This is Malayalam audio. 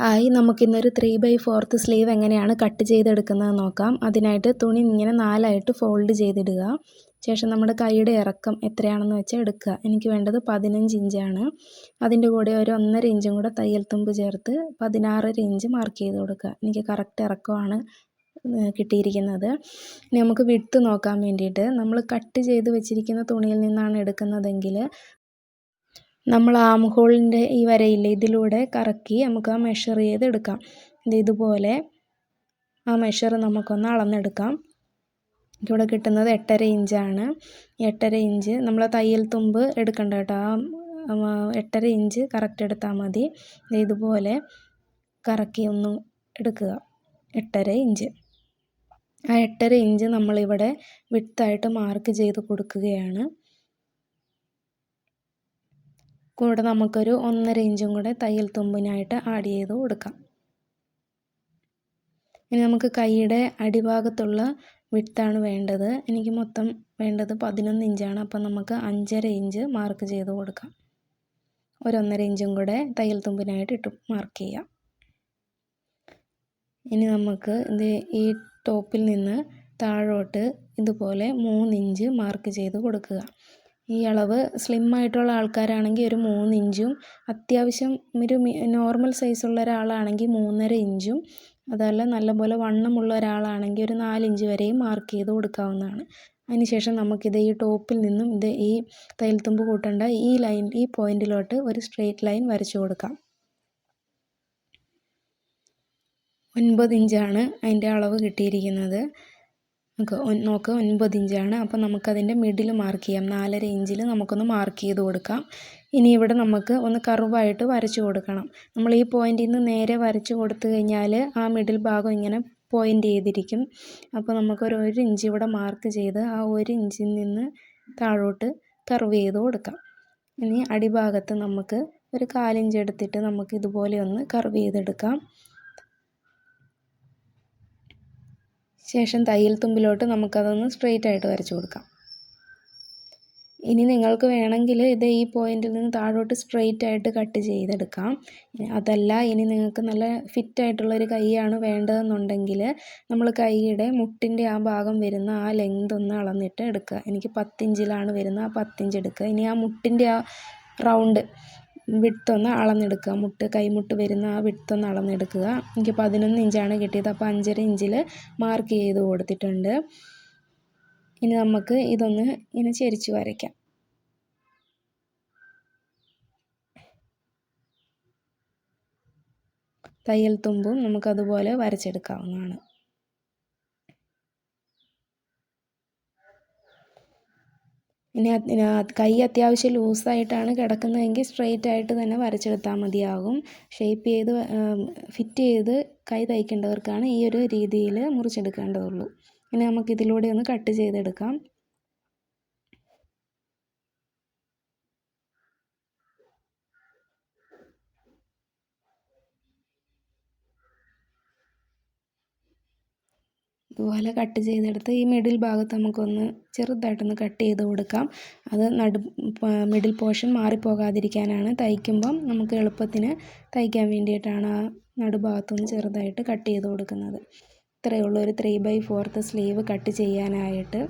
ഹായ് നമുക്കിന്നൊരു ത്രീ ബൈ ഫോർത്ത് സ്ലീവ് എങ്ങനെയാണ് കട്ട് ചെയ്തെടുക്കുന്നത് നോക്കാം. അതിനായിട്ട് തുണി ഇങ്ങനെ നാലായിട്ട് ഫോൾഡ് ചെയ്തിടുക. ശേഷം നമ്മുടെ കൈയുടെ ഇറക്കം എത്രയാണെന്ന് വെച്ചാൽ എടുക്കുക. എനിക്ക് വേണ്ടത് പതിനഞ്ച് ഇഞ്ചാണ് അതിന്റെ കൂടെ ഒരു ഒന്നര ഇഞ്ചും കൂടെ തയ്യൽ തുമ്പ് ചേർത്ത് പതിനാറര ഇഞ്ച് മാർക്ക് ചെയ്ത് കൊടുക്കുക. എനിക്ക് കറക്റ്റ് ഇറക്കമാണ് കിട്ടിയിരിക്കുന്നത്. ഇനി നമുക്ക് വിട്ട് നോക്കാൻ വേണ്ടിയിട്ട് നമ്മൾ കട്ട് ചെയ്ത് വെച്ചിരിക്കുന്ന തുണിയിൽ നിന്നാണ് എടുക്കുന്നതെങ്കിൽ നമ്മൾ ആം ഹോളിന്റെ ഈ വരയില്ലേ ഇതിലൂടെ കറക്കി നമുക്ക് ആ മെഷർ ചെയ്ത് എടുക്കാം ഇത് ഇതുപോലെ ആ മെഷർ നമുക്കൊന്ന് അളന്നെടുക്കാം. ഇവിടെ കിട്ടുന്നത് എട്ടര ഇഞ്ചാണ് എട്ടര ഇഞ്ച് നമ്മൾ തയ്യൽ തുമ്പ് എടുക്കണ്ട കേട്ടോ. ആ എട്ടര ഇഞ്ച് കറക്റ്റ് എടുത്താൽ മതി. ഇതുപോലെ കറക്കി ഒന്ന് എടുക്കുക. എട്ടര ഇഞ്ച് ആ എട്ടര ഇഞ്ച് നമ്മളിവിടെ വിട്ടായിട്ട് മാർക്ക് ചെയ്ത് കൊടുക്കുകയാണ്. കൂടെ നമുക്കൊരു ഒന്നര ഇഞ്ചും കൂടെ തയ്യൽ തുമ്പിനായിട്ട് ആഡ് ചെയ്ത് കൊടുക്കാം. ഇനി നമുക്ക് കൈയുടെ അടിഭാഗത്തുള്ള വിട്ടാണ് വേണ്ടത്. എനിക്ക് മൊത്തം വേണ്ടത് പതിനൊന്ന് ഇഞ്ചാണ്. അപ്പം നമുക്ക് അഞ്ചര ഇഞ്ച് മാർക്ക് ചെയ്ത് കൊടുക്കാം. ഒരൊന്നര ഇഞ്ചും കൂടെ തയ്യൽ തുമ്പിനായിട്ട് ഇട്ട് മാർക്ക് ചെയ്യാം. ഇനി നമുക്ക് ഇത് ഈ ടോപ്പിൽ നിന്ന് താഴോട്ട് ഇതുപോലെ മൂന്നിഞ്ച് മാർക്ക് ചെയ്ത് കൊടുക്കുക. ഈ അളവ് സ്ലിം ആയിട്ടുള്ള ആൾക്കാരാണെങ്കിൽ ഒരു മൂന്ന് ഇഞ്ചും അത്യാവശ്യം ഒരു നോർമൽ സൈസുള്ള ഒരാളാണെങ്കിൽ മൂന്നര ഇഞ്ചും അതല്ല നല്ലപോലെ വണ്ണമുള്ള ഒരാളാണെങ്കിൽ ഒരു നാലിഞ്ച് വരെയും മാർക്ക് ചെയ്ത് കൊടുക്കാവുന്നതാണ്. അതിനുശേഷം നമുക്കിത് ഈ ടോപ്പിൽ നിന്നും ഇത് ഈ തയ്യൽത്തുമ്പ് കൂട്ടേണ്ട ഈ ലൈൻ ഈ പോയിന്റിലോട്ട് ഒരു സ്ട്രെയിറ്റ് ലൈൻ വരച്ചു കൊടുക്കാം. ഒൻപത് ഇഞ്ചാണ് അതിന്റെ അളവ് കിട്ടിയിരിക്കുന്നത്. നമുക്ക് നോക്ക് ഒൻപത് ഇഞ്ചാണ്. അപ്പോൾ നമുക്കതിന്റെ മിഡിൽ മാർക്ക് ചെയ്യാം. നാലര ഇഞ്ചിൽ നമുക്കൊന്ന് മാർക്ക് ചെയ്ത് കൊടുക്കാം. ഇനി ഇവിടെ നമുക്ക് ഒന്ന് കർവായിട്ട് വരച്ചു കൊടുക്കണം. നമ്മൾ ഈ പോയിന്റിൽ നിന്ന് നേരെ വരച്ചു കൊടുത്തു കഴിഞ്ഞാൽ ആ മിഡിൽ ഭാഗം ഇങ്ങനെ പോയിന്റ് ചെയ്തിരിക്കും. അപ്പോൾ നമുക്കൊരു ഒരു ഇഞ്ച് ഇവിടെ മാർക്ക് ചെയ്ത് ആ ഒരു ഇഞ്ചിൽ നിന്ന് താഴോട്ട് കർവ് ചെയ്ത് കൊടുക്കാം. ഇനി അടിഭാഗത്ത് നമുക്ക് ഒരു കാലിഞ്ച് എടുത്തിട്ട് നമുക്ക് ഇതുപോലെ ഒന്ന് കർവ് ചെയ്തെടുക്കാം. ശേഷം തയ്യൽ തുമ്പിലോട്ട് നമുക്കതൊന്ന് സ്ട്രെയിറ്റ് ആയിട്ട് വരച്ചു കൊടുക്കാം. ഇനി നിങ്ങൾക്ക് വേണമെങ്കിൽ ഇത് ഈ പോയിന്റിൽ നിന്ന് താഴോട്ട് സ്ട്രെയിറ്റ് ആയിട്ട് കട്ട് ചെയ്തെടുക്കാം. അതല്ല ഇനി നിങ്ങൾക്ക് നല്ല ഫിറ്റ് ആയിട്ടുള്ള ഒരു കൈയാണ് വേണ്ടതെന്നുണ്ടെങ്കിൽ നമ്മൾ കൈയുടെ മുട്ടിന്റെ ആ ഭാഗം വരുന്ന ആ ലെങ്ത് ഒന്ന് അളന്നിട്ട് എടുക്കുക. എനിക്ക് പത്തിഞ്ചിലാണ് വരുന്നത് ആ പത്തിഞ്ച് എടുക്കുക. ഇനി ആ മുട്ടിന്റെ ആ റൗണ്ട് വിട്തൊന്ന് അളന്നെടുക്കുക. മുട്ട് കൈമുട്ട് വരുന്ന ആ വിട്ടൊന്ന് അളന്നെടുക്കുക. എനിക്ക് പതിനൊന്ന് ഇഞ്ചാണ് കിട്ടിയത്. അപ്പോൾ അഞ്ചര ഇഞ്ചിൽ മാർക്ക് ചെയ്ത് കൊടുത്തിട്ടുണ്ട്. ഇനി നമുക്ക് ഇതൊന്ന് ഇങ്ങനെ ചെരിച്ച് വരയ്ക്കാം. തയ്യൽ തുമ്പും നമുക്കതുപോലെ വരച്ചെടുക്കാവുന്നതാണ്. ഇനി കൈ അത്യാവശ്യം ലൂസായിട്ടാണ് കിടക്കുന്നതെങ്കിൽ സ്ട്രെയിറ്റ് ആയിട്ട് തന്നെ വരച്ചെടുത്താൽ മതിയാകും. ഷേപ്പ് ചെയ്ത് ഫിറ്റ് ചെയ്ത് കൈ തയ്ക്കേണ്ടവർക്കാണ് ഈ ഒരു രീതിയിൽ മുറിച്ചെടുക്കേണ്ടതുള്ളൂ. ഇനി നമുക്കിതിലൂടെ ഒന്ന് കട്ട് ചെയ്തെടുക്കാം. ഇതുപോലെ കട്ട് ചെയ്തെടുത്ത് ഈ മിഡിൽ ഭാഗത്ത് നമുക്കൊന്ന് ചെറുതായിട്ടൊന്ന് കട്ട് ചെയ്ത് കൊടുക്കാം. അത് നടു മിഡിൽ പോർഷൻ മാറിപ്പോകാതിരിക്കാനാണ്. തയ്ക്കുമ്പം നമുക്ക് എളുപ്പത്തിന് തയ്ക്കാൻ വേണ്ടിയിട്ടാണ് ആ നടുഭാഗത്തൊന്ന് ചെറുതായിട്ട് കട്ട് ചെയ്ത് കൊടുക്കുന്നത്. ഇത്രയേ ഉള്ളൂ. ഒരു three by fourth sleeve cut ചെയ്യാനായിട്ട്.